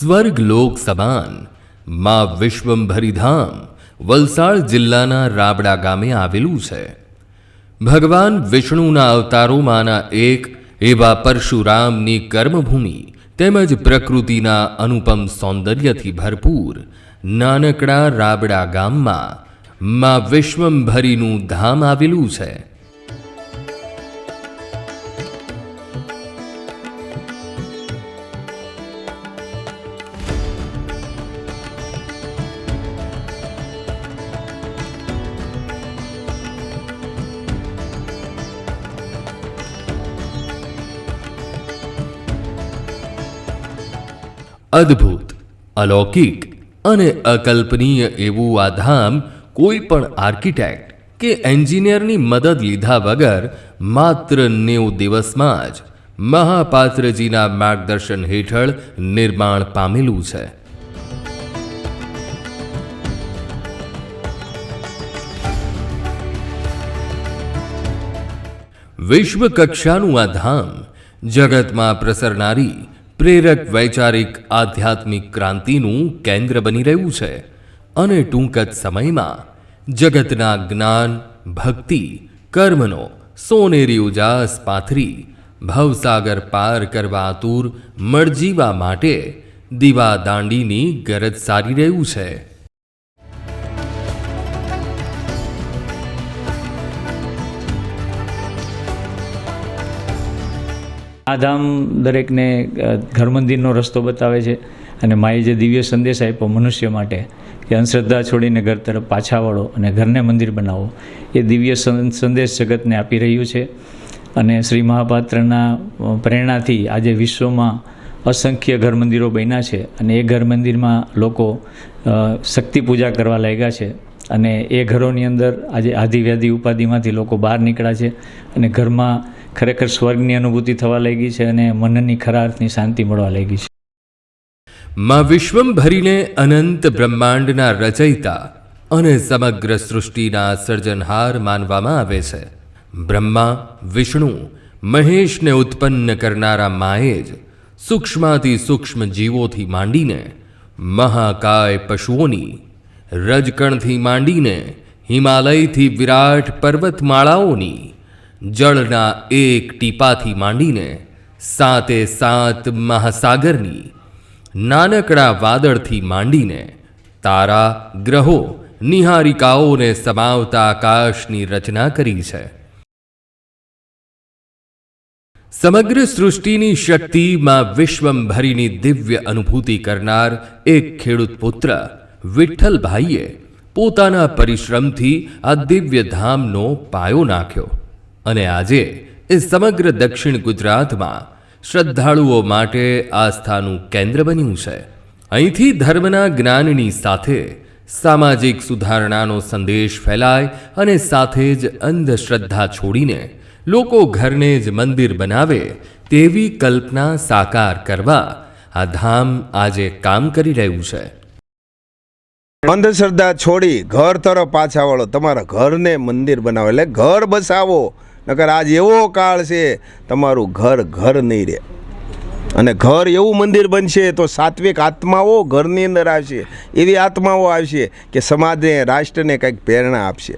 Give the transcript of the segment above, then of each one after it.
સ્વર્ગ લોક સમાન. માં વિશ્વંભરી ધામ વલસાડ જિલ્લાના રાબડા ગામે આવેલું છે. ભગવાન વિષ્ણુના અવતારોમાંના એક એવા પરશુરામની કર્મભૂમિ તેમજ પ્રકૃતિના અનુપમ સૌંદર્યથી ભરપૂર નાનકડા રાબડા ગામમાં માં વિશ્વંભરીનું ધામ આવેલું છે. અદ્ભુત, અલૌકિક અને અકલ્પનીય એવું આ ધામ કોઈ પણ આર્કિટેક્ટ કે એન્જિનિયરની મદદ લીધા વગર માત્ર નેવું દિવસમાં જ મહાપાત્રજીના માર્ગદર્શન હેઠળ નિર્માણ પામેલું છે. વિશ્વ કક્ષાનું આ ધામ જગતમાં પ્રસરનારી પ્રેરક વૈચારિક આધ્યાત્મિક ક્રાંતિનું કેન્દ્ર બની રહ્યું છે અને ટૂંક જ સમયમાં જગતના જ્ઞાન, ભક્તિ, કર્મનો સોનેરી ઉજાસ પાથરી, ભવસાગર પાર કરવા આતુર મળજીવા માટે દીવા દાંડીની ગરજ સારી રહ્યું છે. આ ધામ દરેકને ઘર મંદિરનો રસ્તો બતાવે છે અને માએ જે દિવ્ય સંદેશ આપ્યો મનુષ્ય માટે કે અંધશ્રદ્ધા છોડીને ઘર તરફ પાછા વળો અને ઘરને મંદિર બનાવો, એ દિવ્ય સંદેશ જગતને આપી રહ્યું છે. અને શ્રી મહાપાત્રના પ્રેરણાથી આજે વિશ્વમાં અસંખ્ય ઘર મંદિરો બન્યા છે અને એ ઘર મંદિરમાં લોકો શક્તિ પૂજા કરવા લાગ્યા છે. અને એ ઘરોની અંદર આજે આધિવ્યાધિ ઉપાધિમાંથી લોકો બહાર નીકળ્યા છે અને ઘરમાં ખરેખર સ્વર્ગની અનુભૂતિ થવા લાગી છે અને મનની ખરા અર્થની શાંતિ મળવા લાગી છે. માં વિશ્વંભરીને અનંત બ્રહ્માંડના રચયિતા અને સમગ્ર સૃષ્ટિના સર્જનહાર માનવામાં આવે છે. બ્રહ્મા, વિષ્ણુ, મહેશને ઉત્પન્ન કરનારા માએ જ સૂક્ષ્માથી સૂક્ષ્મ જીવોથી માંડીને મહાકાય પશુઓની રજકણથી માંડીને હિમાલયથી વિરાટ પર્વતમાળાઓની જળના એક ટીપાથી માંડીને સાતે સાત મહાસાગરની નાનકડા વાદળથી માંડીને તારા ગ્રહો, નિહારિકાઓને સમાવતા આકાશની રચના કરી છે. સમગ્ર સૃષ્ટિની શક્તિમાં વિશ્વંભરીની દિવ્ય અનુભૂતિ કરનાર એક ખેડૂત પુત્ર, વિઠ્ઠલભાઈએ પોતાના પરિશ્રમથી આ દિવ્ય ધામનો પાયો નાખ્યો. અને આજે એ સમગ્ર દક્ષિણ ગુજરાતમાં શ્રદ્ધાળુઓ માટે આસ્થાનું કેન્દ્ર બન્યું છે. અહીંથી ધર્મના જ્ઞાનની સાથે સામાજિક સુધારણાનો સંદેશ ફેલાય અને સાથે જ અંધશ્રદ્ધા છોડીને લોકો ઘરને જ મંદિર બનાવે તેવી કલ્પના સાકાર કરવા આ ધામ આજે કામ કરી રહ્યું છે. અંધશ્રદ્ધા છોડી ઘર તરફ પાછા વળો. તમારા ઘરને મંદિર બનાવો એટલે ઘર બસાવો. નકર આજ એવો કાળ છે, તમારું ઘર ઘર નહીં રહે. અને ઘર એવું મંદિર બનશે તો સાત્વિક આત્માઓ ઘરની અંદર આવશે. એવી આત્માઓ આવશે કે સમાજને, રાષ્ટ્રને કંઈક પ્રેરણા આપશે.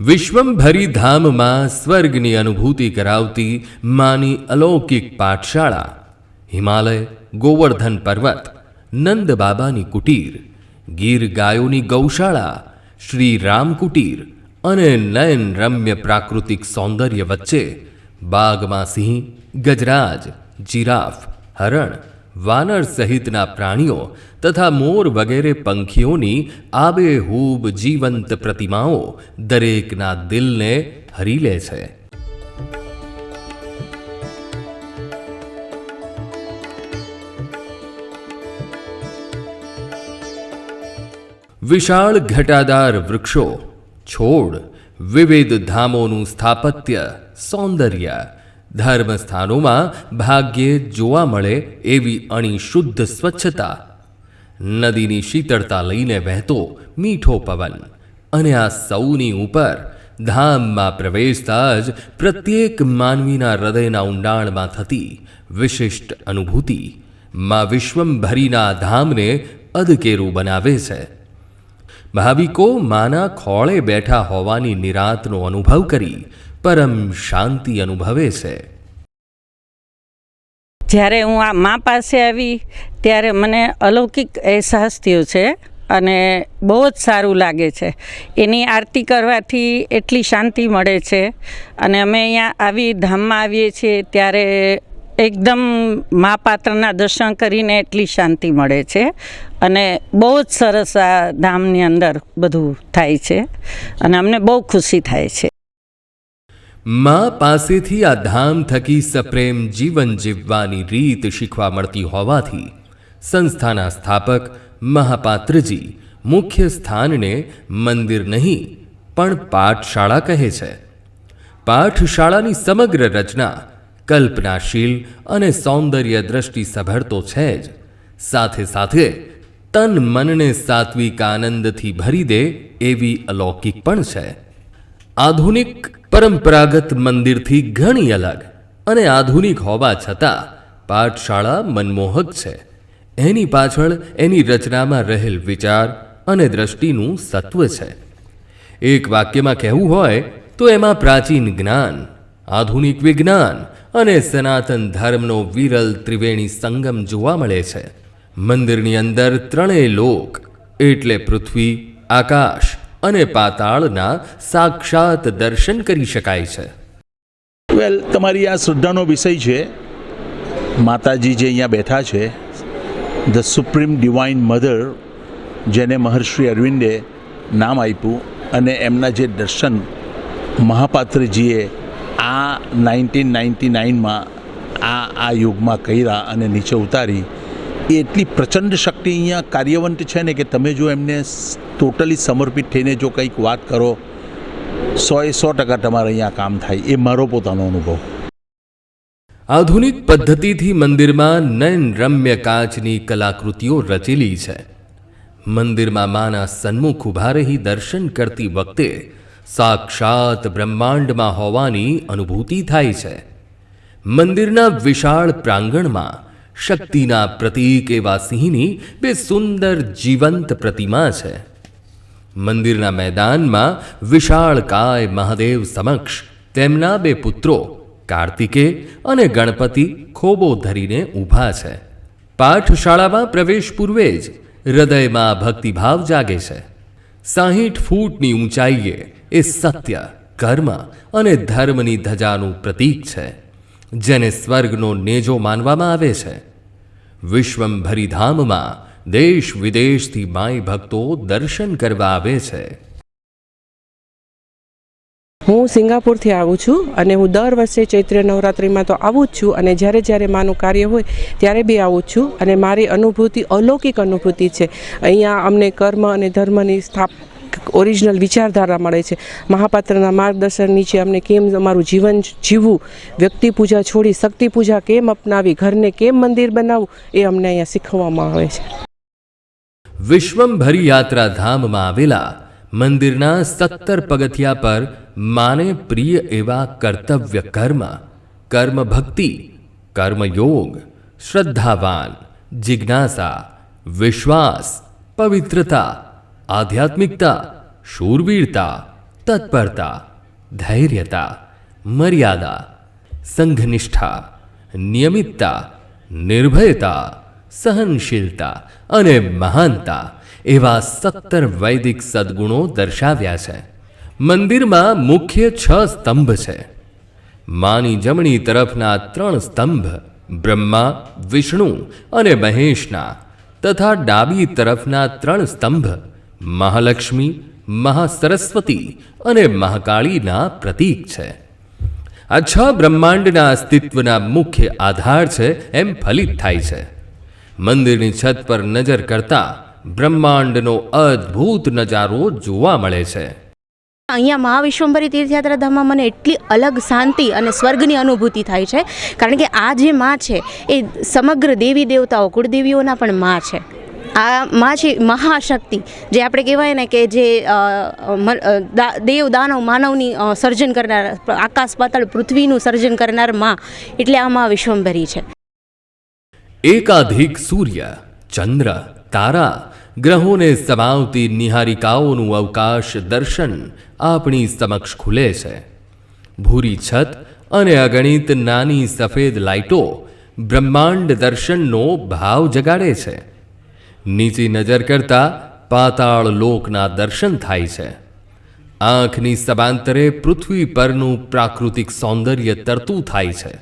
વિશ્વંભરી ધામમાં સ્વર્ગની અનુભૂતિ કરાવતી માની અલૌકિક પાઠશાળા, હિમાલય, ગોવર્ધન પર્વત, નંદ બાબાની કુટીર, ગીર ગાયોની ગૌશાળા, શ્રી રામ કુટીર અને નયન રમ્ય પ્રાકૃતિક સૌંદર્ય વચ્ચે બાગમાં સિંહ ગજરાજ, જીરાફ, હરણ, વાનર સહિતના પ્રાણીઓ તથા મોર વગેરે પંખીઓની આબેહૂબ જીવંત પ્રતિમાઓ દરેકના દિલને હરી લે છે. વિશાળ ઘટાદાર વૃક્ષો છોડ, વિવિધ ધામોનું સ્થાપત્ય, સૌંદર્ય, ધર્મસ્થાનોમાં ભાગ્યે જોવા મળે એવી અણી શુદ્ધ સ્વચ્છતા. નદીની શીતળતા લઈને વહેતો મીઠો પવન અને આ સૌની ઉપર ધામમાં પ્રવેશતા જ પ્રત્યેક માનવીના હૃદયના ઊંડાણમાં થતી વિશિષ્ટ અનુભૂતિ માં વિશ્વંભરીના ધામને અધકેરું બનાવે છે. ભાવિકો માના ખોળે બેઠા હોવાની નિરાતનો અનુભવ કરી પરમ શાંતિ અનુભવે છે. જ્યારે હું આ મા પાસે આવી, ત્યારે મને અલૌકિક અહેસાસ થયો છે અને બહુ જ સારું લાગે છે. એની આરતી કરવાથી એટલી શાંતિ મળે છે. અને અમે અહીંયા આવી ધામમાં આવીએ છીએ ત્યારે એકદમ મા પાત્રના દર્શન કરીને એટલી શાંતિ મળે છે. અને બહુ જ સરસ આ ધામની અંદર બધું થાય છે. અને અમને બહુ ખુશી થાય છે. મા પાસેથી આ ધામ થકી સપ્રેમ જીવન જીવવાની રીત શીખવા મળતી હોવાથી સંસ્થાના સ્થાપક મહાપાત્રજી મુખ્ય સ્થાનને મંદિર નહીં, પણ પાઠશાળા કહે છે. પાઠશાળાની સમગ્ર રચના કલ્પનાશીલ અને સૌંદર્ય દ્રષ્ટિ સભર તો છે જ. સાથે સાથે, તન મનને સાત્વિક આનંદથી ભરી દે એવી અલૌકિક પણ છે. આધુનિક પરંપરાગત મંદિરથી ઘણી અલગ અને આધુનિક હોવા છતાં પાઠશાળા મનમોહક છે. એની પાછળ એની રચનામાં રહેલ વિચાર અને દ્રષ્ટિનું સત્વ છે. એક વાક્યમાં કહેવું હોય તો એમાં પ્રાચીન જ્ઞાન, આધુનિક વિજ્ઞાન અને સનાતન ધર્મનો વિરલ ત્રિવેણી સંગમ જોવા મળે છે. મંદિરની અંદર ત્રણેય લોક, એટલે પૃથ્વી, આકાશ અને પાતાળના સાક્ષાત દર્શન કરી શકાય છે. વેલ તમારી આ શ્રદ્ધાનો વિષય છે. માતાજી જે અહીંયા બેઠા છે ધ સુપ્રીમ ડિવાઇન મધર જેને મહર્ષિ અરવિંદે નામ આપ્યું અને એમના જે દર્શન મહાપાત્રજીએ આ નાઇન્ટીન નાઇન્ટી નાઇનમાં આ આ યુગમાં કર્યા અને નીચે ઉતારી. એ એટલી પ્રચંડ શક્તિ અહીંયા કાર્યવંત છે ને કે તમે જો એમને ટોટલી સમર્પિત થઈને જો કંઈક વાત કરો, સો એ સો ટકા તમારે અહીંયા કામ થાય. એ મારો પોતાનો અનુભવ. આધુનિક પદ્ધતિથી મંદિરમાં નયન રમ્ય કાચની કલાકૃતિઓ રચેલી છે. મંદિરમાં માના સન્મુખ ઊભા રહી દર્શન કરતી વખતે સાક્ષાત બ્રહ્માંડમાં હોવાની અનુભૂતિ થાય છે. મંદિરના વિશાળ પ્રાંગણમાં શક્તિના પ્રતીક એવા સિંહની બે સુંદર જીવંત પ્રતિમા છે. મંદિરના મેદાનમાં વિશાળકાય મહાદેવ સમક્ષ તેમના બે પુત્રો કાર્તિકે અને ગણપતિ ખોબો ધરીને ઊભા છે. પાઠશાળામાં પ્રવેશ પૂર્વે જ હૃદયમાં ભક્તિભાવ જાગે છે. સાહીઠ ફૂટની ઊંચાઈએ એ સત્ય, કર્મ અને ધર્મની ધજાનું પ્રતીક છે, જેને સ્વર્ગનો નેજો માનવામાં આવે છે. વિશ્વંભરી ધામમાં દેશ વિદેશથી માય ભક્તો દર્શન કરવા આવે છે. હું સિંગાપુરથી આવું છું અને હું દર વર્ષે ચૈત્ર નવરાત્રિમાં તો આવું જ છું અને જ્યારે જ્યારે માનું કાર્ય હોય ત્યારે બી આવું જ છું અને મારી અનુભૂતિ અલૌકિક અનુભૂતિ છે. અહીંયા અમને કર્મ અને ધર્મની સ્થાપ ઓરિજિનલ વિચારધારા મળે છે. મહાપાત્રના માર્ગદર્શન નીચે અમને કેમ અમારું જીવન જીવવું? વ્યક્તિ પૂજા છોડી શક્તિ પૂજા કેમ અપનાવી? ઘરને કેમ મંદિર બનાવવું? એ અમને અહીંયા શીખવવામાં આવે છે. વિશ્વંભરી યાત્રા ધામમાં આવેલા મંદિરના સત્તર પગથિયા પર માને પ્રિય એવા કર્તવ્ય કર્મ. કર્મ ભક્તિ કર્મયોગ, શ્રદ્ધાવાન, જિજ્ઞાસા, વિશ્વાસ, પવિત્રતા આધ્યાત્મિકતા, શૂરવીરતા, તત્પરતા, ધૈર્યતા, મર્યાદા, સંઘનિષ્ઠા, નિયમિતતા, નિર્ભયતા, સહનશીલતા અને મહાનતા એવા સત્તર વૈદિક સદગુણો દર્શાવ્યા છે. મંદિરમાં મુખ્ય છ સ્તંભ છે. માની જમણી તરફના ત્રણ સ્તંભ, બ્રહ્મા, વિષ્ણુ અને મહેશના, તથા ડાબી તરફના ત્રણ સ્તંભ મહાલક્ષ્મી, મહાસરસ્વતી અને મહાકાળીના પ્રતીક છે. આ છ બ્રહ્માંડના અસ્તિત્વના મુખ્ય આધાર છે એમ ફલિત થાય છે. મંદિરની છત પર નજર કરતા બ્રહ્માંડનો અદ્ભુત નજારો જોવા મળે છે. અહીંયા મહાવિશ્વંભરી તીર્થયાત્રા ધામમાં મને એટલી અલગ શાંતિ અને સ્વર્ગની અનુભૂતિ થાય છે. કારણ કે આ જે માં છે, એ સમગ્ર દેવી દેવતાઓ, કુળદેવીઓના પણ માં છે. આ મા છે મહાશક્તિ, જે આપણે કહેવાય ને કે જે દેવ, દાનવ, માનવની સર્જન કરનાર, આકાશ, પાતાળ, પૃથ્વીનું સર્જન કરનાર મા, એટલે આ મા વિશ્વંભરી છે. એકાધિક સૂર્ય, ચંદ્ર, તારા, ગ્રહોને સમાવતી નિહારિકાઓનું અવકાશ દર્શન આપણી સમક્ષ ખુલે છે. ભૂરી છત અને અગણિત નાની સફેદ લાઇટો બ્રહ્માંડ દર્શનનો ભાવ જગાડે છે. નીચી નજર કરતા પાતાળ લોકના દર્શન થાય છે. આંખની સમાંતરે પૃથ્વી પરનું પ્રાકૃતિક સૌંદર્ય તરતું થાય છે.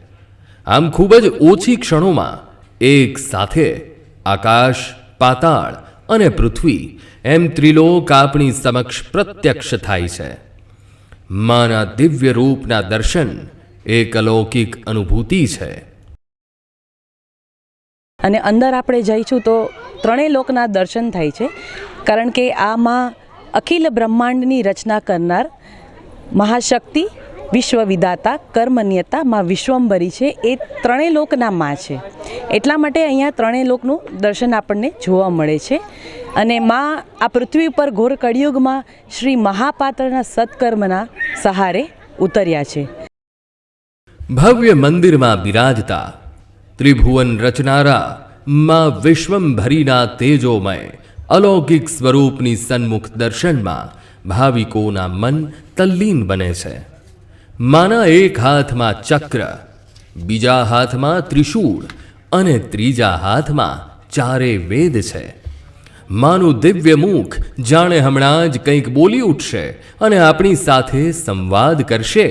આમ ખૂબ જ ઓછી ક્ષણોમાં એક સાથે આકાશ, પાતાળ અને પૃથ્વી એમ ત્રિલોક આપણી સમક્ષ પ્રત્યક્ષ થાય છે. માના દિવ્ય રૂપના દર્શન એક અલૌકિક અનુભૂતિ છે. અને અંદર આપણે જઈશું તો ત્રણેય લોકના દર્શન થાય છે. કારણ કે આમાં અખિલ બ્રહ્માંડની રચના કરનાર મહાશક્તિ, વિશ્વવિદાતા, કર્મન્યતા માં વિશ્વંભરી છે. એ ત્રણેય લોકના માં છે. એટલા માટે અહીંયા ત્રણેય લોકનું દર્શન આપણને જોવા મળે છે. અને માં આ પૃથ્વી ઉપર ઘોર કળિયુગમાં શ્રી મહાપાત્રના સત્કર્મના સહારે ઉતર્યા છે. ભવ્ય મંદિરમાં બિરાજતા, ત્રિભુવન રચનારા માં વિશ્વંભરીના તેજોમય, અલૌકિક સ્વરૂપની સન્મુખ દર્શનમાં ભાવિકોના મન તલ્લીન બને છે. માના એક હાથમાં ચક્ર, બીજા હાથમાં ત્રિશૂળ અને ત્રીજા હાથમાં ચારે વેદ છે. માનું દિવ્ય મુખ જાણે હમણાં જ કંઈક બોલી ઉઠશે અને આપણી સાથે સંવાદ કરશે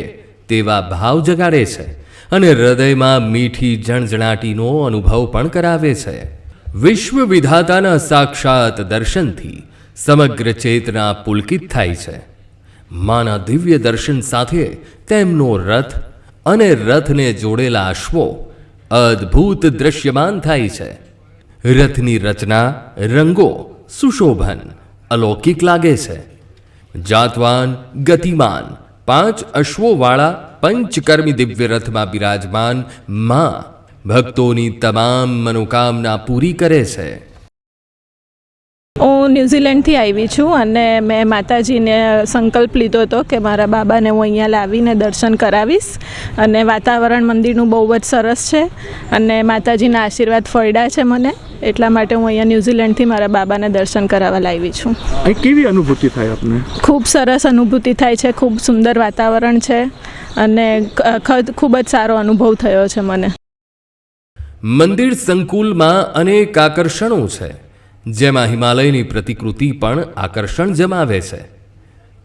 તેવા ભાવ જગાડે છે. અને હૃદયમાં મીઠી જણજણાટીનો અનુભવ પણ કરાવે છે. વિશ્વ વિધાતાના સાક્ષાત દર્શનથી સમગ્ર ચેતના પુલકિત થાય છે. માના દિવ્ય દર્શન સાથે તેમનો રથ અને રથને જોડેલા અશ્વો અદ્ભુત દ્રશ્યમાન થાય છે. રથની રચના, રંગો, સુશોભન અલૌકિક લાગે છે. જાતવાન, ગતિમાન પાંચ અશ્વોવાળા પંચકર્મી દિવ્ય રથમાં બિરાજમાનમાં ભક્તોની તમામ મનોકામના પૂરી કરે છે. હું ન્યૂઝીલેન્ડથી આવી છું અને મેં માતાજીને સંકલ્પ લીધો હતો કે મારા બાબાને હું અહીંયા લાવીને દર્શન કરાવીશ. અને વાતાવરણ મંદિરનું બહુ જ સરસ છે અને માતાજીના આશીર્વાદ ફળ્યા છે મને. એટલા માટે હું અહીંયા ન્યૂઝીલેન્ડથી મારા બાબાને દર્શન કરાવવા લાવી છું. કેવી અનુભૂતિ થાય આપને? ખૂબ સરસ અનુભૂતિ થાય છે ખૂબ સુંદર વાતાવરણ છે અને ખૂબ જ સારો અનુભવ થયો છે મને. મંદિર સંકુલમાં અનેક આકર્ષણો છે. જેમાં હિમાલયની પ્રતિકૃતિ પણ આકર્ષણ જમાવે છે.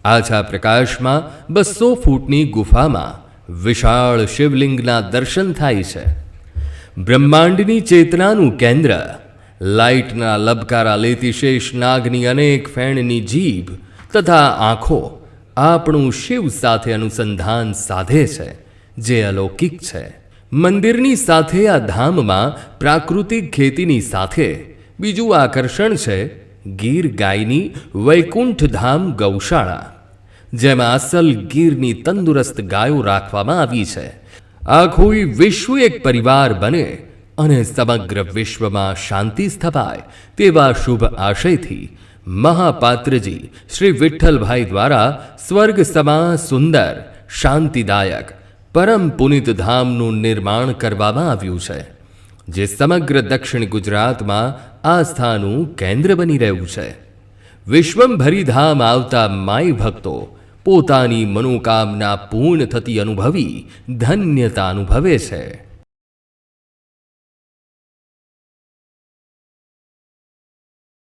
આછા પ્રકાશમાં બસો ફૂટની ગુફામાં વિશાળ શિવલિંગના દર્શન થાય છે. બ્રહ્માંડની ચેતનાનું કેન્દ્ર, લાઇટના લબકારા લેતી શેષ નાગની અનેક ફેણની જીભ તથા આંખો આપણું શિવ સાથે અનુસંધાન સાધે છે, જે અલૌકિક છે. મંદિરની સાથે આ ધામમાં પ્રાકૃતિક ખેતીની સાથે બીજું આકર્ષણ છે ગીર ગાયની વૈકુંઠધામ ગૌશાળા, જેમાં અસલ ગીરની તંદુરસ્ત ગાયો રાખવામાં આવી છે. આખું વિશ્વ એક પરિવાર બને અને સમગ્ર વિશ્વમાં શાંતિ સ્થપાય તેવા શુભ આશયથી મહાપાત્રજી શ્રી વિઠ્ઠલભાઈ દ્વારા સ્વર્ગ સમા સુંદર, શાંતિદાયક, પરમ પુનિત ધામનું નિર્માણ કરવામાં આવ્યું છે, જે સમગ્ર દક્ષિણ ગુજરાતમાં આસ્થાનું કેન્દ્ર બની રહ્યું છે. વિશ્વંભરી ધામ આવતા માઈ ભક્તો પોતાની મનોકામના પૂર્ણ થતી અનુભવી ધન્યતા અનુભવે છે.